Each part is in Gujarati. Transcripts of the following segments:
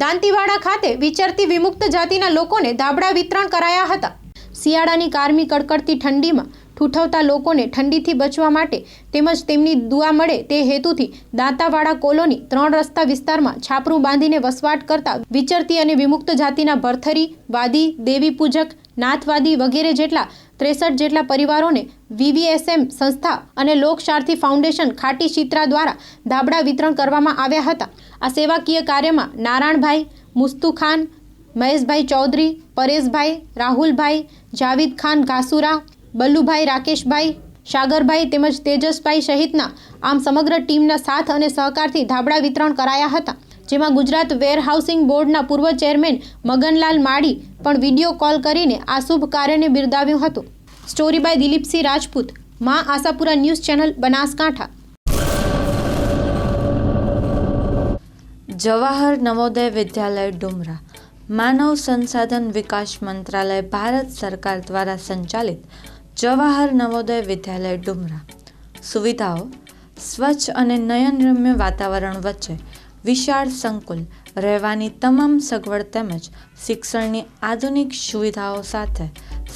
દાંતીવાડા ખાતે વિચરતી વિમુક્ત જાતિના લોકોને ધાબળા વિતરણ કરાયા હતા. શિયાળાની કારમી કડકડતી ઠંડીમાં ઠૂઠવતા લોકોને ઠંડીથી બચવા માટે તેમજ તેમની દુઆ મળે તે હેતુથી દાંતાવાડા કોલોની ત્રણ રસ્તા વિસ્તારમાં છાપરું બાંધીને વસવાટ કરતા વિચરતી અને વિમુક્ત જાતિના ભરથરી, વાદી, દેવી પૂજક નાથવાદી વગેરે જેટલા ત્રેસઠ જેટલા પરિવારોને વીવીએસએમ સંસ્થા અને લોકશાર્થી ફાઉન્ડેશન ખાટી ચિત્રા દ્વારા ધાબળા વિતરણ કરવામાં આવ્યા હતા. આ સેવાકીય કાર્યમાં નારાયણભાઈ, મુસ્તુખાન, મહેશભાઈ ચૌધરી, પરેશભાઈ, રાહુલભાઈ જાવીદ ખાન ઘાસુરા, બલ્લુભાઈ રાકેશભાઈ, સાગરભાઈ તેમજ તેજસભાઈ સહિતના આમ સમગ્ર ટીમના સાથ અને સહકારથી ધાબળા વિતરણ કરાયા હતા. જેમાં ગુજરાત વેરહાઉસિંગ બોર્ડના પૂર્વ ચેરમેન મગનલાલ માળી પણ વીડિયો કોલ કરીને આ શુભ કાર્યને બિરદાવ્યું હતું. Story by Dilipsinh Rajput, Maa Ashapura news channel, Banaskantha. Jawahar Navodaya Vidyalaya, Dumra. માનવ સંસાધન વિકાસ મંત્રાલય, ભારત સરકાર દ્વારા સંચાલિત જવાહર નવોદય વિદ્યાલય, ડુમરા. સુવિધાઓ, સ્વચ્છ અને નયનરમ્ય વાતાવરણ વચ્ચે વિશાળ સંકુલ, રહેવાની તમામ સગવડ તેમજ શિક્ષણની આધુનિક સુવિધાઓ સાથે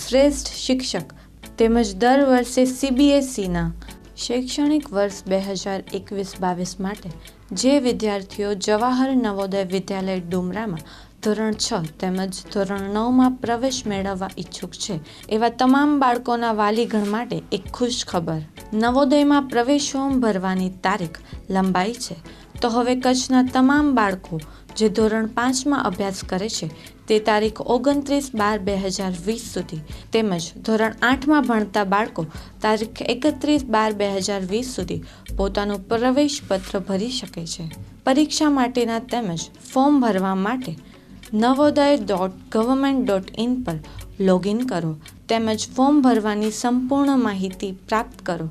શ્રેષ્ઠ શિક્ષક તેમજ દર વર્ષે સીબીએસઈના શૈક્ષણિક વર્ષ બે હજાર એકવીસ બાવીસ માટે જે વિદ્યાર્થીઓ જવાહર નવોદય વિદ્યાલય ડુમરામાં ધોરણ છ તેમજ ધોરણ નવમાં પ્રવેશ મેળવવા ઈચ્છુક છે, એવા તમામ બાળકોના વાલીગણ માટે એક ખુશ ખબર. નવોદયમાં પ્રવેશ ફોર્મ ભરવાની તારીખ લંબાઈ છે. તો હવે કચ્છના તમામ બાળકો જે ધોરણ પાંચમાં અભ્યાસ કરે છે, તે તારીખ ઓગણત્રીસ બાર બે હજાર વીસ સુધી તેમજ ધોરણ આઠમાં ભણતા બાળકો તારીખ એકત્રીસ બાર બે હજાર વીસ સુધી પોતાનું પ્રવેશપત્ર ભરી શકે છે. પરીક્ષા માટેના તેમજ ફોર્મ ભરવા માટે Navodaya dot government dot in પર લોગિન કરો તેમજ ફોર્મ ભરવાની સંપૂર્ણ માહિતી પ્રાપ્ત કરો.